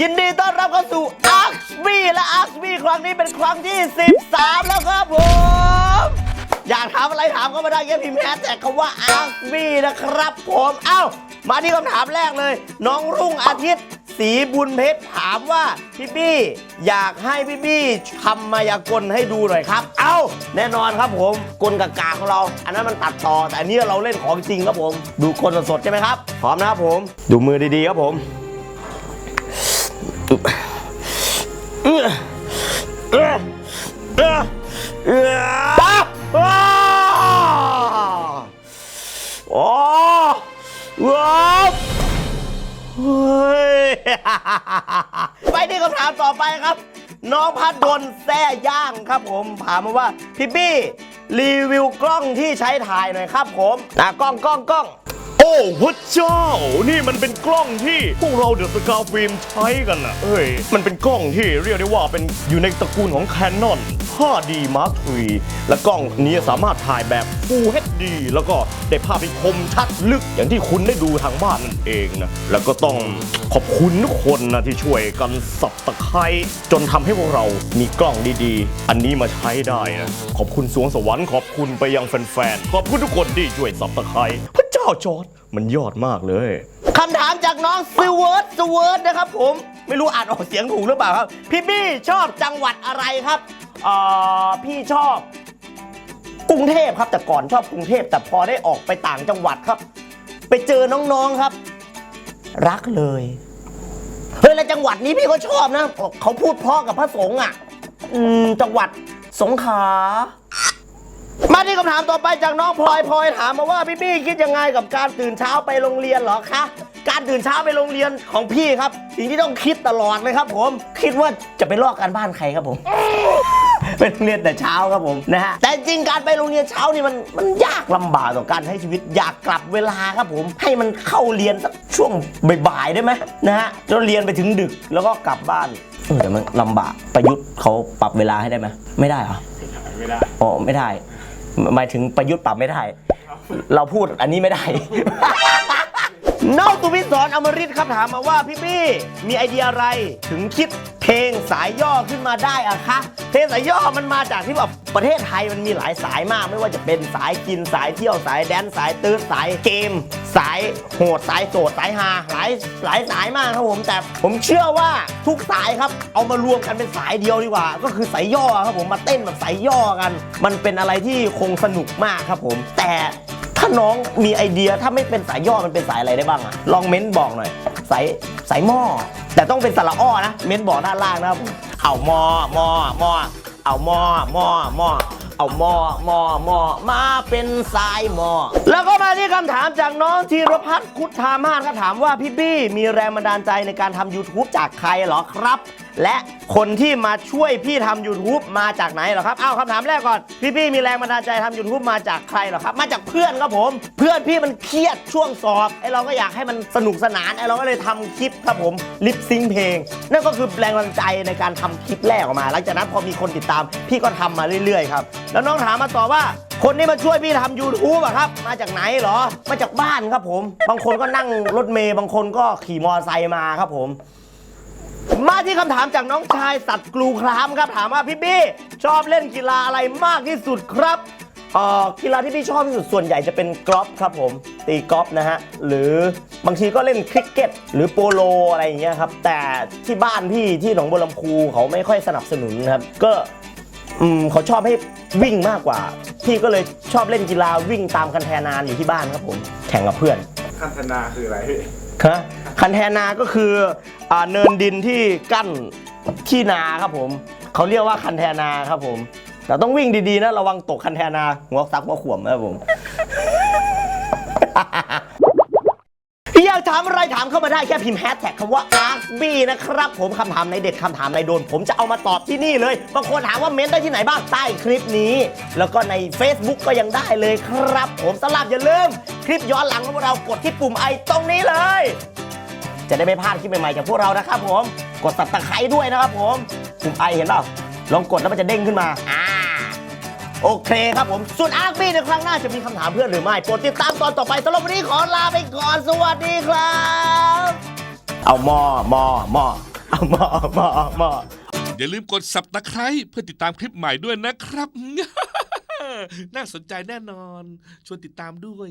ยินดีต้อนรับเข้าสู่อาร์คบีและอาร์คบีครั้งนี้เป็นครั้งที่ 13 แล้วครับผม อยากถามอะไรถามเข้ามาได้แค่พิมพ์แฮชแท็กคำว่าอาร์คบีนะครับผมเอ้า มาที่คำถามแรกเลย น้องรุ่งอาทิตย์สีบุญเพชรถามว่าพี่บี้อยากให้พี่บี้ทำมายากลให้ดูหน่อยครับ เอ้าแน่นอนครับผมกลกากาของเรา อันนั้นมันตัดต่อแต่อันนี้เราเล่นของจริงครับผม ดูคนสดๆใช่ไหมครับพร้อมนะครับผม ดูมือดีๆครับผม โอ้ว้าวไปที่คำถามต่อไปครับ น้องพัดดนแซ่ย่างครับผม ถามมาว่า พี่ปี้รีวิวกล้องที่ใช้ถ่ายหน่อยครับผมอะกล้องกล้องกล้อง พระเจ้า นี่มันเป็นกล้องที่พวกเราเดอะสกาฟิล์มใช้กันนะเอ้ย มันเป็นกล้องที่เรียกได้ว่าเป็นอยู่ในตระกูลของแคนนอน 5D Mark III และกล้องนี้สามารถถ่ายแบบ Full HD แล้วก็ได้ภาพที่คมชัดลึกอย่างที่คุณได้ดูทางบ้านนั่นเองนะ แล้วก็ต้องขอบคุณทุกคนนะที่ช่วยกันสับตะไคร้จนทำให้พวกเรามีกล้องดีๆ อันนี้มาใช้ได้นะขอบคุณสวงสวรรค์ขอบคุณไปยังแฟนๆขอบคุณทุกคนที่ช่วยสับตะไคร้พระเจ้าจอร์ดมันยอดมากเลยคำถามจากน้องสเวิร์ดสเวิร์ดนะครับผมไม่รู้อ่านออกเสียงถูกหรือเปล่าครับ พี่บี้ชอบจังหวัดอะไรครับ เอ่อ พี่ชอบ กรุงเทพครับ แต่ก่อนชอบกรุงเทพแต่พอได้ออกไปต่างจังหวัดครับ ไปเจอน้องๆครับ รักเลยเฮ้ยแล้วจังหวัดนี้พี่ก็ชอบนะ เขาพูดเพราะกับพระสงฆ์อะ อืมจังหวัดสงขลามาที่คำถามต่อไปจากน้องพลอยพลอยถามมาว่าพี่บี้คิดยังไงกับการตื่นเช้าไปโรงเรียนหรอคะการตื่นเช้าไปโรงเรียนของพี่ครับ สิ่งที่ต้องคิดตลอดเลยครับ ผม คิดว่าจะไปลอกการบ้านใครครับผม ไปโรงเรียนแต่เช้าครับผมนะฮะแต่จริงการไปโรงเรียนเช้านี่มันมันยากลำบากต่อการใช้ชีวิตอยากกลับเวลาครับผม ให้มันเข้าเรียนสักช่วงบ่ายๆได้ไหมนะฮะแล้วเรียนไปถึงดึกแล้วก็กลับบ้านเออแต่มันลำบากประยุทธ์เขาปรับเวลาให้ได้ไหมไม่ได้เหรอไม่ได้อ๋อไม่ได้หมายถึงประยุทธ์ปรับไม่ได้ เราพูดอันนี้ไม่ได้ นอกตุวิสอนอมริตครับถามมาว่าพี่พี่มีไอเดียอะไรถึงคิดเพลงสายย่อขึ้นมาได้อะคะเพลงสายย่อมันมาจากที่แบบประเทศไทยมันมีหลายสายมาก ไม่ว่าจะเป็นสายกินสายเที่ยวสายแดนสายตื้อสายเกม สายโหดสายโสดสายฮาหลายหลายสายมากครับผมแต่ผมเชื่อว่าทุกสายครับ เอามารวมกันเป็นสายเดียวดีกว่า ก็คือสายย่อครับผมมาเต้นแบบสายย่อกัน มันเป็นอะไรที่คงสนุกมากครับผม แต่ น้องมีไอเดียถ้าไม่เป็นสายย่อมันเป็นสายอะไรได้บ้างอะลองเม้นบอกหน่อย สายสายหม้อแต่ต้องเป็นสระอ้อนะ เม้นบอกด้านล่างนะครับเอาหม้อหม้อหม้อเอาหม้อหม้อหม้อ เอาหม้อหม้อหม้อมาเป็นสายหม้อแล้วก็มาที่คำถามจากน้องธีรพัฒน์คุทธามาศครับถามว่าพี่บี้มีแรงบันดาลใจในการทำ YouTube จากใครเหรอครับ และคนที่มาช่วยพี่ทำ YouTube มาจากไหนเหรอครับ เอาคำถามแรกก่อน พี่พี่มีแรงบันดาลใจทำ YouTube มาจากใครเหรอครับ มาจากเพื่อนครับผม เพื่อนพี่มันเครียดช่วงสอบไอเราก็อยากให้มันสนุกสนานไอเราก็เลยทำคลิปครับผมลิปซิงเพลง นั่นก็คือแรงบันดาลใจในการทำคลิปแรกออกมา หลังจากนั้นพอมีคนติดตาม พี่ก็ทำมาเรื่อยๆครับแล้วน้องถามมาต่อว่า คนที่มาช่วยพี่ทำ YouTube อะครับ มาจากไหนเหรอ มาจากบ้านครับผม บางคนก็นั่งรถเมย์บางคนก็ขี่มอเตอร์ไซค์มาครับผม มาที่คำถามจากน้องชายสัตว์กลูครามครับ ถามว่าพี่บี้ชอบเล่นกีฬาอะไรมากที่สุดครับเอ่อกีฬาที่พี่ชอบที่สุดส่วนใหญ่จะเป็นกอล์ฟครับผม ตีกอล์ฟนะฮะ หรือบางทีก็เล่นคริกเก็ต หรือโปโลอะไรอย่างเงี้ยครับ แต่ที่บ้านพี่ที่หนองบัวลำพูเขาไม่ค่อยสนับสนุนครับ ก็อืมเขาชอบให้ วิ่งมากกว่า พี่ก็เลยชอบเล่นกีฬาวิ่งตามคันแทนานอยู่ที่บ้านครับผม แข่งกับเพื่อนคันธนาคืออะไรพี่ฮะคันแทนาก็คืออาเนินดินที่กั้นที่นาครับผมเขาเรียกว่าคันแทนาครับผมแต่ต้องวิ่งดีๆนะระวังตกคันแทนาหัวซักหัวขวมนะครับผมอยาก ถามอะไรถามเข้ามาได้แค่พิมพ์แฮชแท็กคำว่า askb นะครับผมคำถามในเด็ดคำถามในโดน ผมจะเอามาตอบที่นี่เลยบางคนถามว่าเม้นได้ที่ไหนบ้างใต้คลิปนี้ แล้วก็ใน Facebook ก็ยังได้เลยครับ ผมสลับอย่าลืมคลิปย้อนหลังของพวกเรากดที่ปุ่มไอตรงนี้เลย จะได้ไม่พลาดคลิปใหม่ๆจากพวกเรานะครับผม กดสับตะไคร้ด้วยนะครับผม ปุ่มไอเห็นเปล่าลองกดแล้วมันจะเด้งขึ้นมาอ่า โอเคครับผม ส่วนอาร์บี้ในครั้งหน้าจะมีคำถามเพื่อนหรือไม่ โปรดติดตามตอนต่อไปสำหรับวันนี้ขอลาไปก่อน สวัสดีครับ เอาหมอหมอหมอเอามามอ อย่าลืมกดสับตะไคร้เพื่อติดตามคลิปใหม่ด้วยนะครับ น่าสนใจแน่นอน ชวนติดตามด้วย